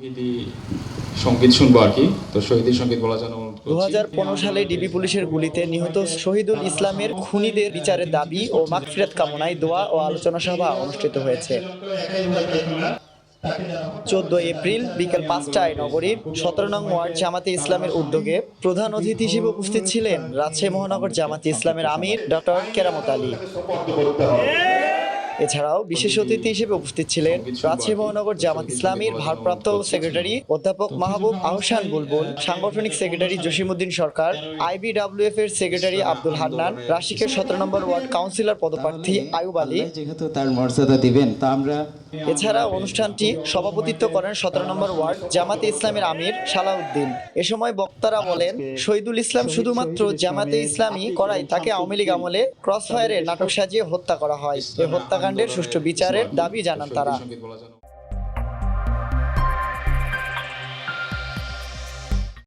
শহীদি সংগীত শুনব আর কি, তো শহীদি সংগীত জন্য অনুরোধ দু সালে ডিবি পুলিশের গুলিতে নিহত শহীদুল ইসলামের খুনিদের বিচারের দাবি ও মাগফিরাত কামনায় দোয়া ও আলোচনা সভা অনুষ্ঠিত হয়েছে। চোদ্দ এপ্রিল বিকেল পাঁচটায় নগরীর সতেরো নং ওয়ার্ড জামাতে ইসলামের উদ্যোগে প্রধান অতিথি হিসেবে উপস্থিত ছিলেন রাজশাহী মহানগর জামাতে ইসলামের আমির ডক্টর কেরামত আলী। এছাড়াও বিশেষ অতিথি হিসেবে উপস্থিত ছিলেন রাজশাহী মহানগর জামাত ইসলামীর ভারপ্রাপ্ত সেক্রেটারি অধ্যাপক মাহবুব আহসান বুলবুল, সাংগঠনিক সেক্রেটারি জসিমুদ্দিন সরকার, আইবিডব্লিউএফ এর সেক্রেটারি আব্দুল হান্নান, রাশিকের সতেরো নম্বর ওয়ার্ড কাউন্সিলর পদপ্রার্থী আয়ুব আলী। যেহেতু তার মর্যাদা দিবেন, তা আমরা এছাড়া অনুষ্ঠানটি সভাপতিত্ব করেন সতেরো নম্বর ওয়ার্ড জামাতে ইসলামের আমির সালাউদ্দিন। এ সময় বক্তারা বলেন, শহীদুল ইসলাম শুধুমাত্র জামাতে ইসলামী করায়, তাকে আওয়ামী লীগ আমলে ক্রস ফায়ারে নাটক সাজিয়ে হত্যা করা হয়। এই হত্যাকাণ্ডের সুষ্ঠু বিচারের দাবি জানান তারা।